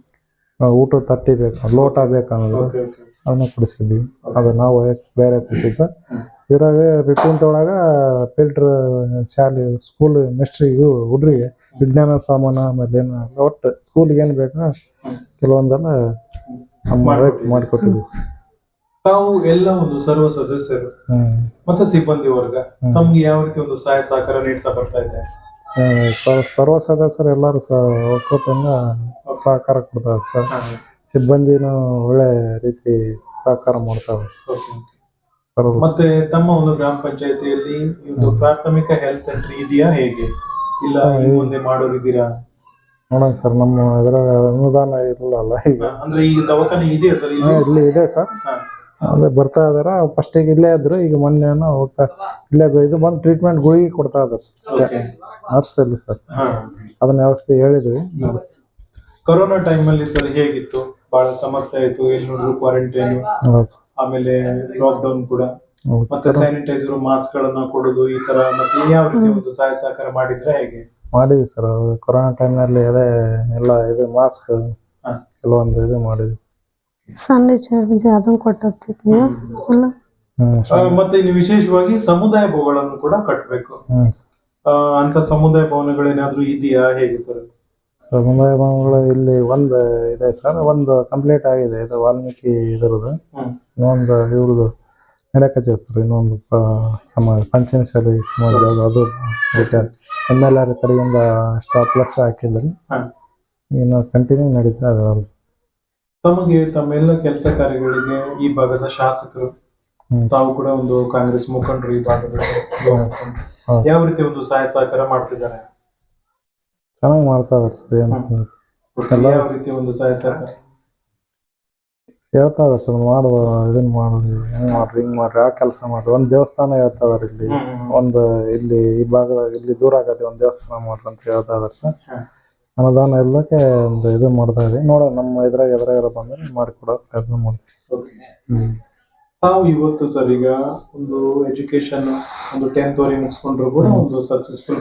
ಊಟ ತಟ್ಟಿ ಬೇಕು ಲೋಟ ಬೇಕು ಅನ್ನೋದು. ಅದನ್ನ ಕೊಡಿಸಿದ್ವಿ. ಅದು ನಾವು ಬೇರೆ ಕೊಡಿಸಿದ್ವಿ ಸರ್. ಇದ್ರಾಗ ಫಿಫ್ಟೀನ್ತ್ ಒಳಗ ಫಿಲ್ಟರ್ ಶಾಲೆ ಸ್ಕೂಲ್ ಮೆಸ್ಟ್ರಿಗೂ ಹುಡ್ರಿಗೆ ವಿಜ್ಞಾನ ಸಾಮಾನು ಆಮೇಲೆ ಏನು ಒಟ್ಟು ಸ್ಕೂಲ್ಗೆ ಏನು ಬೇಕು ಕೆಲವೊಂದೆಲ್ಲ. ಮಾಡಿಕೊಟ್ಟಿದ್ವಿ ಸರ್. ತಾವು ಎಲ್ಲ ಒಂದು ಸರ್ವ ಸದಸ್ಯರು ಮತ್ತೆ ಸಿಬ್ಬಂದಿ ವರ್ಗ. ತಮ್ಗೆ ಯಾವ ರೀತಿ ಒಂದು ಸಹಾಯ ಸಹಕಾರ ನೀಡ್ತಾ ಬರ್ತಾ ಇದೆ? ಸರ್ವ ಸದಸ್ಯರು ಎಲ್ಲರೂ ಸಹ ಒಕ್ಕೂಟದಿಂದ ಸಹಕಾರ ಕೊಡ್ತಾರೆ ಸರ್. ಸಿಬ್ಬಂದಿನೂ ಒಳ್ಳೆ ರೀತಿ ಸಹಕಾರ ಮಾಡ್ತಾರೆ ಮತ್ತೆ ತಮ್ಮ ಒಂದು ಗ್ರಾಮ ಪಂಚಾಯತಿಯಲ್ಲಿ ಒಂದು ಪ್ರಾಥಮಿಕ ಹೆಲ್ತ್ ಸೆಂಟರ್ ಇದೆಯಾ ಹೇಗೆ? ಇಲ್ಲ ನೀವು ಒಂದೇ ಇದೆ. ಮುಂದೆ ಮಾಡೋರಿದ್ದೀರಾ ನೋಡೋಣ ಸರ್ ನಮ್ಮ ಇದರ ಅನುದಾನ ಇರಲ್ಲ ಈಗ. ಅಂದ್ರೆ ಈಗ ದವಾಖಾನೆ ಇದೆಯಾ ಸರ್? ಇಲ್ಲಿ ಇದೆ ಸರ್. ಅದೇ ಬರ್ತಾ ಇದಾರ. ಫಸ್ಟಿಗೆ ಇಲ್ಲೇ ಇದ್ರು ಈಗ ಮೊನ್ನೆ ಹೋಗ್ತಾ ಇಲ್ಲೇ ಇದು ಬಂದು ಟ್ರೀಟ್ಮೆಂಟ್ ಗುಳಿಗೆ ಕೊಡ್ತಾ ಇದಾರೆ ಸರ್ ನರ್ಸ್ ಅಲ್ಲಿ ಸರ್ ಅದನ್ನ ವ್ಯವಸ್ಥೆ ಹೇಳಿದ್ವಿ. ಕೊರೋನಾ ಟೈಮ್ ಅಲ್ಲಿ ಸರ್ ಹೇಗಿತ್ತು? ಬಹಳ ಸಮಸ್ಯೆ ಆಯ್ತು ಎಲ್ಲಿ ನೋಡಿದ್ರು ಕ್ವಾರಂಟೈನ್ ಆಮೇಲೆ ಲಾಕ್ ಡೌನ್ ಕೂಡ ಮತ್ತೆ ಸ್ಯಾನಿಟೈಸರ್ ಮಾಸ್ಕ್ ಗಳನ್ನ ಕೊಡೋದು ಈ ತರ ಮತ್ತೆ ಯಾವ ರೀತಿ ಒಂದು ಸಹಾಯ ಸಹಕಾರ ಮಾಡಿದ್ರೆ ಹೇಗೆ? ಮಾಡಿದ್ವಿ ಸರ್ ಕೊರೋನಾ ಟೈಮ್ನಲ್ಲಿ ಅದೇ ಎಲ್ಲ ಇದು ಮಾಸ್ಕ್. ಕೆಲವೊಂದು ಇದು ಮಾಡಿದ್ವಿ. ಸಣ್ಣ ಚೇರ್ ಅದನ್ನ ಕೊಟ್ಟಿರ್ತೀವಿ ಅಲ್ಲ ಆ, ಮತ್ತೆ ಇನ್ನು ವಿಶೇಷವಾಗಿ ಸಮುದಾಯ ಭವನಗಳನ್ನು ಕೂಡ ಕಟ್ಟಬೇಕು ಹ್ಮ್. ಅಂತ ಸಮುದಾಯ ಭವನಗಳೇನಾದ್ರೂ ಇದೆಯಾ? ಹೇಗೆ ಸರ್? ಸಮುದಾಯ ಭವನಗಳು ಇಲ್ಲಿ ಒಂದು ಇದೆ ಸರ್. ಒಂದು ಕಂಪ್ಲೀಟ್ ಆಗಿದೆ. ಇದು ವಾಲ್ಮೀಕಿ ಇದರದು. ಹ್ಮ್. ಇನ್ನೊಂದು ಇವ್ರದ್ದು ನಡಕಚ್ಚೆ ಸರ್. ಇನ್ನೊಂದು ಪ- ಸಮಾಜ ಪಂಚಮಶಾಲಿ ಸಮಾಜ ಅದು ಅದು ಎಂ ಎಲ್ ಆರ್ ಕಡೆಯಿಂದ ಅಷ್ಟು ಹತ್ತು ಲಕ್ಷ ಹಾಕಿದ್ರು ಹಾ. ಇನ್ನು ಕಂಟಿನ್ಯೂ ನಡೀತಾ ಇದೆ. ತಮಗೆ ತಮ್ಮೆಲ್ಲ ಕೆಲಸ ಕಾರ್ಯಗಳಿಗೆ ಈ ಭಾಗದ ಶಾಸಕರು ತಾವು ಕೂಡ ಒಂದು ಕಾಂಗ್ರೆಸ್ ಮುಖಂಡರು ಈ ಭಾಗದ. ಯಾವ ರೀತಿ ಒಂದು ಸಹಾಯ ಸಹಕಾರ ಮಾಡ್ತಿದ್ದಾರೆ? ಚೆನ್ನಾಗಿ ಮಾಡ್ತಾ ಇದಾರೆ ಯಾವ ರೀತಿ ಒಂದು ಸಹಾಯ ಸಹಕಾರ? ಹೇಳ್ತಾ ಇದಾರೆ ಸರ್ ಮಾಡುವ ಇದನ್ನ ಮಾಡೋದು ಹೆಂಗ್ ಮಾಡ್ರಿ ಹಿಂಗ್ ಮಾಡ್ರಿ ಆ ಕೆಲಸ ಮಾಡ್ರಿ. ಒಂದ್ ದೇವಸ್ಥಾನ ಹೇಳ್ತಾ ಇದಾರೆ ಇಲ್ಲಿ. ಒಂದು ಇಲ್ಲಿ ಈ ಭಾಗದಾಗ ಇಲ್ಲಿ ದೂರ ಆಗತ್ತೆ ಒಂದ್ ದೇವಸ್ಥಾನ ಮಾಡ್ರಿ ಅಂತ ಹೇಳ್ತಾ ಇದಾರೆ ಸರ್. ಅನುದಾನ ಇಲ್ಲಕ್ಕೆ ಒಂದು ಇದು ಮಾಡ್ತಾ ಇದೀವಿ. ನೋಡೋಣ ನಮ್ಮ ಇದ್ರಾಗ ಎದ್ರಾಗ ಬಂದ್ರೆ ಮಾಡಿಕೊಡೋ ಪ್ರಯತ್ನ ಮಾಡ್ತೀವಿ ನಾವು ಹ್ಮ್ ತಾವು ಇವತ್ತು ಸರ್ ಈಗ ಒಂದು ಎಜುಕೇಶನ್ ಒಂದು ಟೆಂತ್ ವರೆಗೆ ಮುಗಿಸ್ಕೊಂಡ್ರು ಕೂಡ ಒಂದು ಸಕ್ಸಸ್ಫುಲ್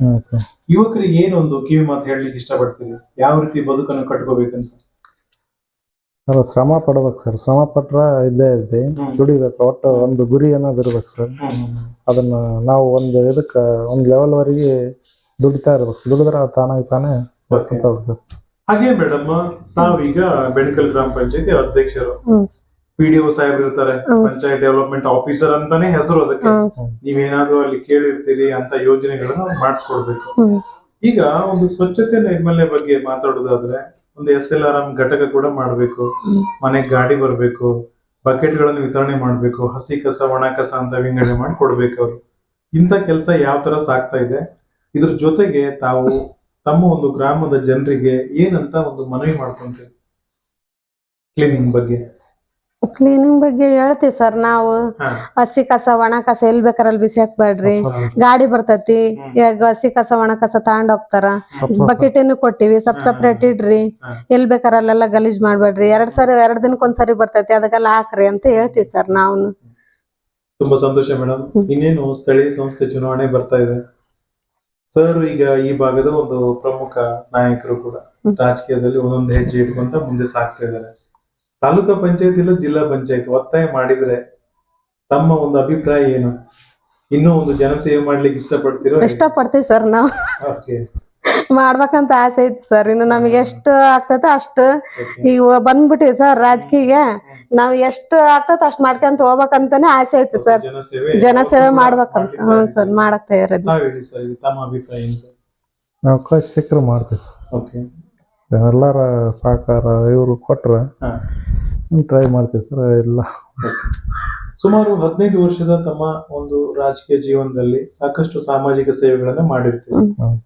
ಹ್ಮ್ ಸರ್. ಯುವಕರಿಗೆ ಏನೊಂದು ಕಿವಿ ಮಾತು ಹೇಳಲಿಕ್ಕೆ ಇಷ್ಟಪಡ್ತೀರಿ? ಯಾವ ರೀತಿ ಬದುಕನ್ನು ಕಟ್ಕೋಬೇಕಂತ? ಸರ್ ಶ್ರಮ ಪಡ್ಬೇಕು ಸರ್. ಶ್ರಮ ಪಟ್ರ ಇದ್ದೇ ಐತಿ ದುಡಿಬೇಕು. ಒಟ್ಟು ಒಂದು ಗುರಿ ಅನ್ನೋದು ಇರ್ಬೇಕು ಸರ್. ಅದನ್ನ ನಾವು ಒಂದು ಇದಕ್ಕ ಒಂದು ಲೆವೆಲ್ ವರೆಗೆ ದುಡಿತಾ ಇರ್ಬೇಕು. ದುಡಿದ್ರೆ ಅದು ತಾನಾಗಿ ತಾನೇ ಬರ್ಕೊಂತ ಹೋಗ್ತದೆ ಹಾಗೆ ಮೇಡಮ್ ನಾವೀಗ ಬೆಣಕಲ್ ಗ್ರಾಮ ಪಂಚಾಯತಿ ಅಧ್ಯಕ್ಷರು. ಪಿಡಿಒ ಪಿ ಡಿ ಒ ಸಾಹೇಬ್ರು ಇರ್ತಾರೆ. ಪಂಚಾಯತ್ ಡೆವಲಪ್ಮೆಂಟ್ ಆಫೀಸರ್ ಅಂತಾನೆ ಹೆಸರು ಅದಕ್ಕೆ. ನೀವೇನಾದ್ರು ಅಲ್ಲಿ ಕೇಳಿರ್ತೀರಿ ಅಂತ ಯೋಜನೆಗಳನ್ನ ಮಾಡಿಸ್ಕೊಡ್ಬೇಕು. ಈಗ ಒಂದು ಸ್ವಚ್ಛತೆ ನೈರ್ಮಲ್ಯ ಬಗ್ಗೆ ಮಾತಾಡೋದಾದ್ರೆ ಒಂದು ಎಸ್ ಎಲ್ ಆರ್ ಎಂ ಘಟಕ ಕೂಡ ಮಾಡ್ಬೇಕು. ಮನೆಗೆ ಮನೆಗ್ ಗಾಡಿ ಬರ್ಬೇಕು ಬಕೆಟ್ಗಳನ್ನು ವಿತರಣೆ ಮಾಡ್ಬೇಕು ಹಸಿ ಕಸ ಒಣ ಕಸ ಅಂತ ವಿಂಗಡಣೆ ಮಾಡಿ ಕೊಡ್ಬೇಕು ಅವರು. ಇಂಥ ಕೆಲಸ ಯಾವ ತರ ಸಾಕ್ತಾ ಇದೆ? ಇದ್ರ ಜೊತೆಗೆ ತಾವು ತಮ್ಮ ಒಂದು ಗ್ರಾಮದ ಜನರಿಗೆ ಏನಂತ ಒಂದು ಮನವಿ ಮಾಡ್ಕೊಂತೀವಿ ಕ್ಲೀನಿಂಗ್ ಬಗ್ಗೆ. ಕ್ಲೀನಿಂಗ್ ಬಗ್ಗೆ ಹೇಳ್ತೀವಿ ಸರ್ ನಾವು. ಹಸಿ ಕಸ ಒಣ ಕಸ ಎಲ್ ಬೇಕಾರ ಬಿಸಿ ಹಾಕ್ಬೇಡ್ರಿ. ಗಾಡಿ ಬರ್ತತಿ. ಹಸಿ ಕಸ ಒಣ ಕಸ ತಗೊಂಡ್ ಹೋಗ್ತಾರ. ಸ್ವಲ್ಪ ಕೊಟ್ಟಿವಿ? ಸಪ್. ಸಪ್ರೇಟ್ ಇಡ್ರಿ. ಎಲ್ಲಿ ಎಲ್ ಬೇಕಾರ ಅಲ್ಲೆಲ್ಲ ಗಲೀಜ್ ಮಾಡ್ಬೇಡ್ರಿ. ಎರಡ್ ಸಾರಿ ಎರಡ್ ದಿನಕ್ಕೊಂದ್ಸರಿ ಬರ್ತೈತಿ. ಅದಕ್ಕೆಲ್ಲ ಹಾಕ್ರಿ ಅಂತ ಹೇಳ್ತೀವಿ ಸರ್ ನಾವು ತುಂಬಾ ಸಂತೋಷ ಮೇಡಮ್ ಇನ್ನೇನು ಸ್ಥಳೀಯ ಸಂಸ್ಥೆ ಚುನಾವಣೆ ಬರ್ತಾ ಇದೆ? ಸರ್ ಈಗ ಈ ಭಾಗದ ಒಂದು ಪ್ರಮುಖ ನಾಯಕರು ಕೂಡ ರಾಜಕೀಯದಲ್ಲಿ ಒಂದೊಂದು ಹೆಜ್ಜೆ ಇಟ್ಕೊಂತ ಮುಂದೆ ಸಾಕ್ತಾ ಇದ್ದಾರೆ. ತಾಲೂಕಾ ಪಂಚಾಯತ್ ಇಲ್ಲ ಜಿಲ್ಲಾ ಪಂಚಾಯತ್ ಒತ್ತಾಯ ಮಾಡಿದ್ರೆ ತಮ್ಮ ಒಂದು ಅಭಿಪ್ರಾಯ ಏನು? ಇನ್ನೂ ಒಂದು ಜನಸೇವೆ ಮಾಡ್ಲಿಕ್ಕೆ ಇಷ್ಟಪಡ್ತಿರೋ ಇಷ್ಟಪಡ್ತೀವಿ ಸರ್ ನಾವು. ಓಕೆ ಮಾಡ್ಬೇಕಂತ ಆಸೆ ಐತಿ ಸರ್ ಇನ್ನು ನಮಗೆ ಎಷ್ಟು ಆಗ್ತೈತೆ ಅಷ್ಟು ಈಗ ಬಂದ್ಬಿಟ್ಟಿವಿ ಸರ್ ರಾಜಕೀಯ ನಾವ್ ಎಷ್ಟು ಆಗ್ತದ ಅಷ್ಟ್ ಮಾಡ್ಕೊಂತ ಹೋಗ್ಬೇಕಂತಾನೆ ಆಸೆ ಐತಿ ಸರ್. ಜನಸೇವೆ ಜನಸೇವೆ ಮಾಡ್ಬೇಕಂತ. ಹ್ಮ್ ಸರ್ ಮಾಡಕ್ ತಯಾರ ಹೇಳಿ ಸರ್ ಇದು ತಮ್ಮ ಅಭಿಪ್ರಾಯ ಏನು ಸರ್? ಅವಕಾಶ ಸಿಕ್ಕರೆ ಮಾಡ್ತೀವಿ ಸರ್. ಓಕೆ ಎಲ್ಲರ ಸಹಕಾರ ಇವರು ಕೊಟ್ರೆ ಹಾ. ಟ್ರೈ ಮಾಡ್ತೀವಿ ಸರ್ ಇಲ್ಲ. ಸುಮಾರು ಹದಿನೈದು ವರ್ಷದ ತಮ್ಮ ಒಂದು ರಾಜಕೀಯ ಜೀವನದಲ್ಲಿ ಸಾಕಷ್ಟು ಸಾಮಾಜಿಕ ಸೇವೆಗಳನ್ನ ಮಾಡಿರ್ತೀವಿ. ಹ್ಮ್.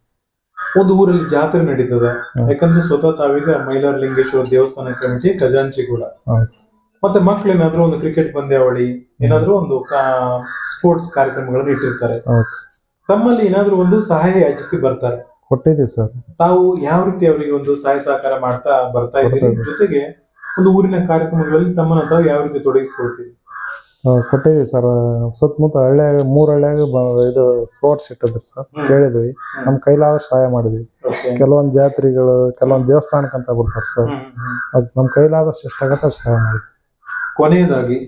ಒಂದು ಊರಲ್ಲಿ ಜಾತ್ರೆ ನಡೀತದೆ. ಹ್ಮ್. ಯಾಕಂದ್ರೆ ಸ್ವತಃ ತಾವೀಗ ಮೈಲಾರ ಲಿಂಗೇಶ್ವರ ದೇವಸ್ಥಾನ ಕಮಿಟಿ ಖಜಾಂಚಿ ಕೂಡ. ಹೌದು. ಸರ್. ಮತ್ತೆ ಮಕ್ಳೇನಾದ್ರೂ ಒಂದು ಕ್ರಿಕೆಟ್ ಪಂದ್ಯಾವಳಿ ಏನಾದ್ರೂ ಒಂದು ಸ್ಪೋರ್ಟ್ಸ್ ಕಾರ್ಯಕ್ರಮಗಳನ್ನು ಇಟ್ಟಿರ್ತಾರೆ. ತಮ್ಮಲ್ಲಿ ಏನಾದ್ರೂ ಒಂದು ಸಹಾಯ ಯಾಚಿಸಿ ಬರ್ತಾರೆ? ಕೊಟ್ಟಿದ್ದೀವಿ ಸರ್ ತಾವು ಯಾವ ರೀತಿ ಅವರಿಗೆ ಒಂದು ಸಹಾಯ ಸಹಕಾರ ಮಾಡ್ತಾ ಬರ್ತಾ ಇದ್ದೀರಿ? ಜೊತೆಗೆ ಒಂದು ಊರಿನ ಕಾರ್ಯಕ್ರಮಗಳಲ್ಲಿ ತಮ್ಮನ್ನ ತಾವು ಯಾವ ರೀತಿ ತೊಡಗಿಸ್ಕೊಳ್ತೀರಿ? ಕೊಟ್ಟಿದ್ದೀವಿ ಸರ್ ಸುತ್ತಮುತ್ತ ಹಳ್ಳಿಯಾಗ ಮೂರ್ ಹಳ್ಳಿಯಾಗ ಇದು ಸ್ಪೋರ್ಟ್ಸ್ ಇಟ್ಟಿದ್ರು ಸರ್. ಕೇಳಿದ್ವಿ. ನಮ್ ಕೈಲಾದಷ್ಟು ಸಹಾಯ ಮಾಡಿದ್ವಿ. ಕೆಲವೊಂದು ಜಾತ್ರೆಗಳು ಕೆಲವೊಂದು ದೇವಸ್ಥಾನಕ್ಕಂತ ಬರ್ತಾರೆ ಸರ್ ಅದ್ ನಮ್ ಕೈಲಾದಷ್ಟು ಎಷ್ಟಾಗತ್ತೆ ಅಷ್ಟು ಸಹಾಯ ಮಾಡಿದ್ವಿ. ಕೊನೆಯದಾಗಿ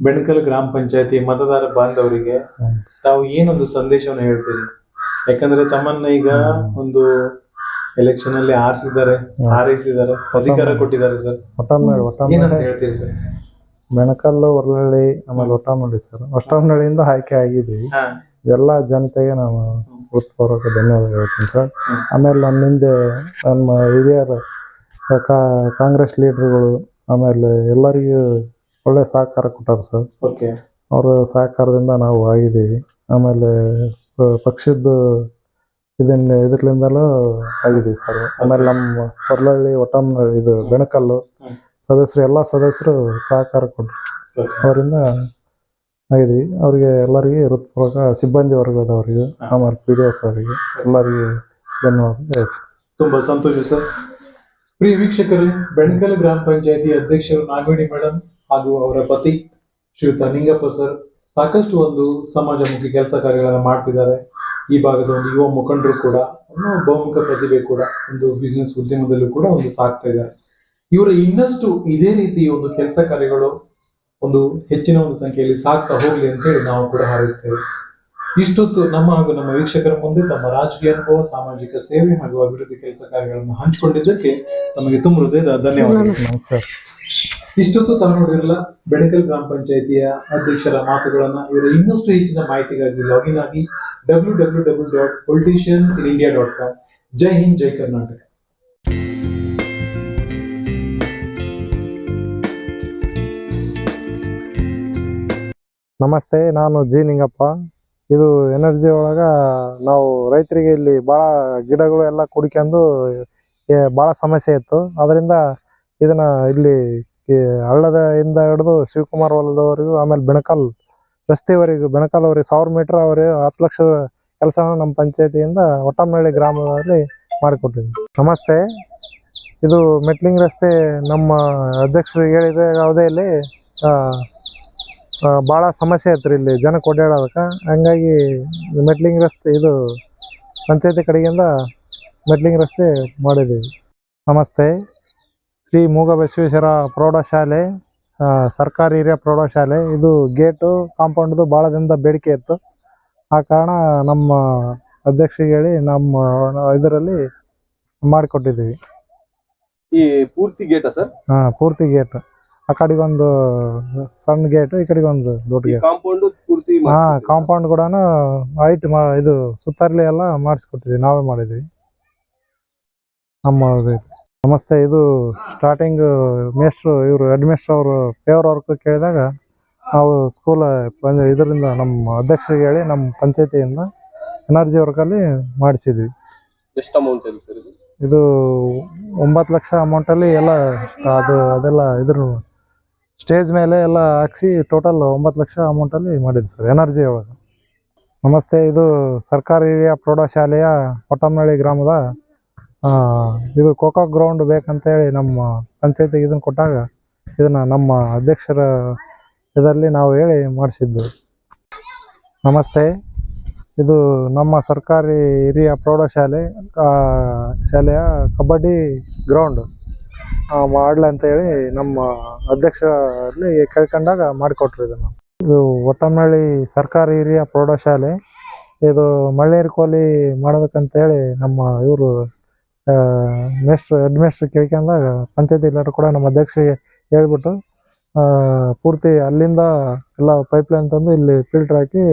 ಬೆಣಕಲ್ ಗ್ರಾಮ ಪಂಚಾಯತಿ ಮತದಾರ ಬಾಂಧವರಿಗೆ ತಾವು ಏನೊಂದು ಸಂದೇಶವನ್ನು ಹೇಳ್ತೀರಿ? ಯಾಕಂದ್ರೆ ತಮ್ಮನ್ನ ಈಗ ಒಂದು ಎಲೆಕ್ಷನ್ ಅಲ್ಲಿ ಆರಿಸಿದ್ದಾರೆ ಹಾರೈಸಿದ್ದಾರೆ ಅಧಿಕಾರ ಕೊಟ್ಟಿದ್ದಾರೆ ಸರ್. ಏನಂತ ಹೇಳ್ತೀರಿ ಸರ್? ಬೆಣಕಲ್ ಹೊರಹಳ್ಳಿ ಆಮೇಲೆ ಒಟ್ಟಂನಳ್ಳಿ ಸರ್. ಒಟ್ಟಂನಳ್ಳಿಯಿಂದ ಆಯ್ಕೆ ಆಗಿದ್ದೀವಿ. ಎಲ್ಲಾ ಜನತೆಗೆ ನಾನು ಹೃತ್ಪೂರ್ವಕ ಧನ್ಯವಾದ ಹೇಳ್ತೀನಿ ಸರ್. ಆಮೇಲೆ ನಮ್ಮ ಹಿಂದೆ ನಮ್ಮ ಹಿರಿಯರ ಕಾಂಗ್ರೆಸ್ ಲೀಡರ್ಗಳು ಆಮೇಲೆ ಎಲ್ಲರಿಗೂ ಒಳ್ಳೆ ಸಹಕಾರ ಕೊಟ್ಟಾರ ಸರ್. ಓಕೆ. ಅವರ ಸಹಕಾರದಿಂದ ನಾವು ಆಗಿದ್ದೀವಿ. ಆಮೇಲೆ ಪಕ್ಷದ ಇದನ್ನ ಇದ್ರಲಿಂದಲೂ ಆಗಿದ್ದೀವಿ ಸರ್. ಆಮೇಲೆ ನಮ್ಮ ಹೊರಳಳ್ಳಿ ಒಟ್ಟಮ್ಮ ಇದು ಬೆಣಕಲ್ಲು. ಸದಸ್ಯರು ಎಲ್ಲ ಸದಸ್ಯರು ಸಹಕಾರ ಕೊಟ್ಟರು ಅವರಿಂದ ಆಗಿದ್ದೀವಿ. ಅವರಿಗೆ ಎಲ್ಲರಿಗೆ ಹೃತ್ಪೂರ್ವಕ ಸಿಬ್ಬಂದಿ ವರ್ಗದವರಿಗೆ. ಆಮೇಲೆ ಪಿ ಡಿ ಎಸ್ ಅವರಿಗೆ ಎಲ್ಲರಿಗೆ ಧನ್ಯವಾದ ತುಂಬಾ ಸಂತೋಷ ಸರ್. ಪ್ರಿಯ ವೀಕ್ಷಕರು, ಬೆಣಕಲ್ ಗ್ರಾಮ ಪಂಚಾಯತಿ ಅಧ್ಯಕ್ಷರು ನಾಗವೇಣಿ ಮೇಡಮ್ ಹಾಗೂ ಅವರ ಪತಿ ಶ್ರೀಯುತ ನಿಂಗಪ್ಪ ಸರ್ ಸಾಕಷ್ಟು ಒಂದು ಸಮಾಜಮುಖಿ ಕೆಲಸ ಕಾರ್ಯಗಳನ್ನು ಮಾಡ್ತಿದ್ದಾರೆ. ಈ ಭಾಗದ ಒಂದು ಯುವ ಮುಖಂಡರು ಕೂಡ ಬಹುಮುಖ ಪ್ರತಿಭೆ ಕೂಡ, ಒಂದು ಬಿಸಿನೆಸ್ ಉದ್ಯಮದಲ್ಲೂ ಕೂಡ ಒಂದು ಸಾಕ್ತಾ ಇದ್ದಾರೆ. ಇವರ ಇನ್ನಷ್ಟು ಇದೇ ರೀತಿ ಒಂದು ಕೆಲಸ ಕಾರ್ಯಗಳು ಒಂದು ಹೆಚ್ಚಿನ ಒಂದು ಸಂಖ್ಯೆಯಲ್ಲಿ ಸಾಕ್ತಾ ಹೋಗ್ಲಿ ಅಂತ ಹೇಳಿ ನಾವು ಕೂಡ ಹಾರೈಸ್ತೇವೆ. ಇಷ್ಟೊತ್ತು ನಮ್ಮ ಹಾಗೂ ನಮ್ಮ ವೀಕ್ಷಕರ ಮುಂದೆ ತಮ್ಮ ರಾಜಕೀಯ ಅನುಭವ ಸಾಮಾಜಿಕ ಸೇವೆ ಹಾಗೂ ಅಭಿವೃದ್ಧಿ ಕೆಲಸ ಕಾರ್ಯಗಳನ್ನು ಹಂಚಿಕೊಂಡಿದ್ದಕ್ಕೆ ತಮಗೆ ತುಂಬ ಹೃದಯದ ಧನ್ಯವಾದಗಳು. ನಮಸ್ಕಾರ ಇಷ್ಟೊತ್ತು ತಾವು ನೋಡಿರಲ್ಲ ಬೆಣಕಲ್ ಗ್ರಾಮ ಪಂಚಾಯಿತಿಯ ಅಧ್ಯಕ್ಷರ ಮಾತುಗಳನ್ನ ಇವರ ಇನ್ನಷ್ಟು ಹೆಚ್ಚಿನ ಮಾಹಿತಿಗಾಗಿ ಲಾಗಿನ್ ಆಗಿ W W W dot politicians in India dot com ಜೈ ಹಿಂದ್ ಜೈ ಕರ್ನಾಟಕ. ನಮಸ್ತೆ ನಾನು ಜಿ ನಿಂಗಪ್ಪ. ಇದು ಎನರ್ಜಿ ಒಳಗ ನಾವು ರೈತರಿಗೆ ಇಲ್ಲಿ ಬಹಳ ಗಿಡಗಳು ಎಲ್ಲ ಕುಡಿಕೊಂಡು ಬಹಳ ಸಮಸ್ಯೆ ಇತ್ತು. ಅದರಿಂದ ಇದನ್ನ ಇಲ್ಲಿ ಹಳ್ಳದ ಇಂದ ಹಿಡಿದು ಶಿವಕುಮಾರ್ ಹೊಲದವರೆಗೂ, ಆಮೇಲೆ ಬೆಣಕಲ್ ರಸ್ತೆವರೆಗೂ ಬೆಣಕಲ್ವರೆಗೆ ಸಾವಿರ ಮೀಟರ್ ಅವರೆ ಹತ್ತು ಲಕ್ಷ ಕೆಲಸ ನಮ್ಮ ಪಂಚಾಯತಿಯಿಂದ ಒಟ್ಟಮಳ್ಳಿ ಗ್ರಾಮದಲ್ಲಿ ಮಾಡಿಕೊಟ್ಟಿದ್ವಿ. ನಮಸ್ತೆ. ಇದು ಮೆಟ್ಲಿಂಗ್ ರಸ್ತೆ ನಮ್ಮ ಅಧ್ಯಕ್ಷರು ಹೇಳಿದ ಯಾವುದೇ ಇಲ್ಲಿ ಭಾಳ ಸಮಸ್ಯೆ ಐತ್ರಿ ಇಲ್ಲಿ. ಜನಕ್ಕೆ ಓಡಾಡೋದಕ್ಕೆ ಹಂಗಾಗಿ ಮೆಟ್ಲಿಂಗ್ ರಸ್ತೆ ಇದು ಪಂಚಾಯತಿ ಕಡೆಯಿಂದ ಮೆಟ್ಲಿಂಗ್ ರಸ್ತೆ ಮಾಡಿದ್ದೀವಿ ನಮಸ್ತೆ. ಶ್ರೀ ಮೂಗ ಬಸವೇಶ್ವರ ಪ್ರೌಢಶಾಲೆ ಸರ್ಕಾರಿ ಹಿರಿಯ ಪ್ರೌಢಶಾಲೆ. ಇದು ಗೇಟು ಕಾಂಪೌಂಡ್ದು ಭಾಳ ದಿನದ ಬೇಡಿಕೆ ಇತ್ತು. ಆ ಕಾರಣ ನಮ್ಮ ಅಧ್ಯಕ್ಷರಿಗೆ ಹೇಳಿ ನಮ್ಮ ಇದರಲ್ಲಿ ಮಾಡಿಕೊಟ್ಟಿದ್ದೀವಿ. ಈ ಪೂರ್ತಿ ಗೇಟ ಸರ್? ಹಾಂ ಪೂರ್ತಿ ಗೇಟ್. ಆ ಕಡೆಗೊಂದು ಸಣ್ಣ ಗೇಟ್ ಈ ಕಡೆಗೊಂದು ದೊಡ್ಡ ಗೇಟ್ ಕಾಂಪೌಂಡ್ ಪೂರ್ತಿ ಹಾ ಕಾಂಪೌಂಡ್ ಕೂಡ ಹೈಟ್ ಇದು ಸುತ್ತರ್ಲಿ ಎಲ್ಲ ಮಾಡಿಸ್ಕೊಟ್ಟಿದ್ವಿ ನಾವೇ ಮಾಡಿದ್ವಿ ನಮ್ಮ. ನಮಸ್ತೆ ಇದು ಸ್ಟಾರ್ಟಿಂಗ್ ಮೇಸ್ಟ್ರು ಇವರು ಹೆಡ್ ಮೇಸ್ಟ್ರ್ ಅವರು ಪೇವರ್ ವರ್ಕ್ ಕೇಳಿದಾಗ ನಾವು ಸ್ಕೂಲ್ ಇದರಿಂದ ನಮ್ಮ ಅಧ್ಯಕ್ಷರಿಗೆ ಹೇಳಿ ನಮ್ಮ ಪಂಚಾಯತಿಯಿಂದ ಎನರ್ಜಿ ವರ್ಕಲ್ಲಿ ಮಾಡಿಸಿದ್ವಿ. ಎಷ್ಟು ಅಮೌಂಟ್ ಇದೆ? ಒಂಬತ್ತು ಲಕ್ಷ ಅಮೌಂಟಲ್ಲಿ ಎಲ್ಲ ಅದು ಅದೆಲ್ಲ ಇದ್ರ ಸ್ಟೇಜ್ ಮೇಲೆ ಎಲ್ಲ ಹಾಕ್ಸಿ ಟೋಟಲ್ ಒಂಬತ್ತು ಲಕ್ಷ ಅಮೌಂಟಲ್ಲಿ ಮಾಡಿದ್ದು ಸರ್ ಎನರ್ಜಿ ಅವಾಗ ನಮಸ್ತೆ, ಇದು ಸರ್ಕಾರಿ ಹಿರಿಯ ಪ್ರೌಢಶಾಲೆಯ ಕೊಟ್ಟಮನಹಳ್ಳಿ ಗ್ರಾಮದ ಇದು ಖೋಖೋ ಗ್ರೌಂಡ್ ಬೇಕಂತೇಳಿ ನಮ್ಮ ಪಂಚಾಯತಿಗೆ ಇದನ್ನು ಕೊಟ್ಟಾಗ ಇದನ್ನು ನಮ್ಮ ಅಧ್ಯಕ್ಷರ ಇದರಲ್ಲಿ ನಾವು ಹೇಳಿ ಮಾಡಿಸಿದ್ದು. ನಮಸ್ತೆ, ಇದು ನಮ್ಮ ಸರ್ಕಾರಿ ಹಿರಿಯ ಪ್ರೌಢಶಾಲೆ ಶಾಲೆಯ ಕಬಡ್ಡಿ ಗ್ರೌಂಡ್. ಮಾಡ್ಲ ಅಂತ ಹೇಳಿ ನಮ್ಮ ಅಧ್ಯಕ್ಷರಲ್ಲಿ ಕೇಳ್ಕೊಂಡಾಗ ಮಾಡಿಕೊಟ್ರು ಇದನ್ನು. ಇದು ಒಟ್ಟನಹಳ್ಳಿ ಸರ್ಕಾರಿ ಹಿರಿಯ ಪ್ರೌಢಶಾಲೆ. ಇದು ಮಳ್ಳೇರಿ ಕೋಲಿ ಮಾಡ್ಬೇಕಂತ ಹೇಳಿ ನಮ್ಮ ಇವರು ಮೇಸ್ಟ್ರು ಹೆಡ್ ಮೇಸ್ಟ್ರು ಕೇಳ್ಕೊಂಡಾಗ ಪಂಚಾಯತಿ ಲೆಟರ್ ಕೂಡ ನಮ್ಮ ಅಧ್ಯಕ್ಷರಿಗೆ ಹೇಳ್ಬಿಟ್ಟು ಆ, ಪೂರ್ತಿ ಅಲ್ಲಿಂದ ಎಲ್ಲ ಪೈಪ್ ಲೈನ್ ತಂದು ಇಲ್ಲಿ ಫಿಲ್ಟರ್ ಹಾಕಿ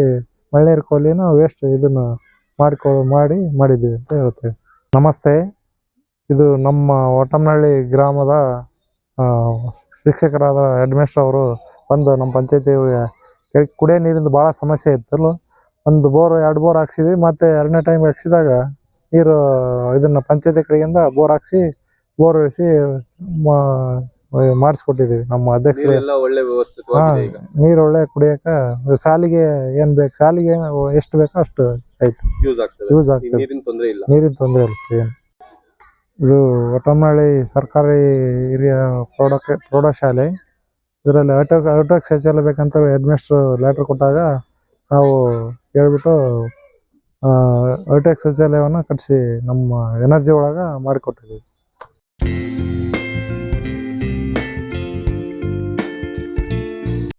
ಮಳ್ಳೇರಿ ಕೋಲಿನ ವೇಸ್ಟ್ ಇದನ್ನ ಮಾಡ್ಕೊ ಮಾಡಿ ಮಾಡಿದ್ದೀವಿ ಅಂತ ಹೇಳ್ತೇವೆ. ನಮಸ್ತೆ. ಇದು ನಮ್ಮ ಒಟ್ಟಮ್ನಹಳ್ಳಿ ಗ್ರಾಮದ ಆ, ಶಿಕ್ಷಕರಾದ ಹೆಡ್ ಮೇಸ್ಟರ್ ಅವರು ಬಂದು ನಮ್ಮ ಪಂಚಾಯತಿ ಕುಡಿಯೋ ನೀರಿಂದು ಭಾಳ ಸಮಸ್ಯೆ ಇತ್ತಲ್ಲ ಒಂದು ಬೋರ್ ಎರಡು ಬೋರ್ ಹಾಕ್ಸಿದ್ವಿ ಮತ್ತೆ ಎರಡನೇ ಟೈಮ್ ಹಾಕ್ಸಿದಾಗ ನೀರು ಇದನ್ನ ಪಂಚಾಯತಿ ಕಡೆಯಿಂದ ಬೋರ್ ಹಾಕ್ಸಿ ಬೋರ್ ಇಳಿಸಿ ಮಾಡಿಸ್ಕೊಟ್ಟಿದ್ದೀವಿ ನಮ್ಮ ಅಧ್ಯಕ್ಷರು. ನೀರು ಒಳ್ಳೆ ಕುಡಿಯಕ ಸಾಲಿಗೆ ಏನ್ ಬೇಕು ಸಾಲಿಗೆ ಎಷ್ಟು ಬೇಕೋ ಅಷ್ಟು ಆಯ್ತು. ಯೂಸ್ ಆಗ್ತದೆ. ಯೂಸ್ ಆಗ್ತದೆ. ನೀರಿನ ತೊಂದರೆ ಇಲ್ಲ. ನೀರಿನ ತೊಂದರೆ ಇಲ್ಲ ಇದು ಒಟ್ಟಂನಹಳ್ಳಿ ಸರ್ಕಾರಿ ಹಿರಿಯ ಪ್ರೌಢಕ್ಕೆ ಪ್ರೌಢಶಾಲೆ. ಇದರಲ್ಲಿ ಔಟಕ್ ಔಟಕ್ ಶೌಚಾಲಯ ಬೇಕಂತ ಹೆಡ್ ಮಾಸ್ಟರ್ ಲೆಟರ್ ಕೊಟ್ಟಾಗ ನಾವು ಹೇಳ್ಬಿಟ್ಟು ಔಟೆಕ್ ಶೌಚಾಲಯವನ್ನು ಕಟ್ಟಿಸಿ ನಮ್ಮ ಎನರ್ಜಿ ಒಳಗೆ ಮಾಡಿಕೊಟ್ಟಿದ್ದೀವಿ.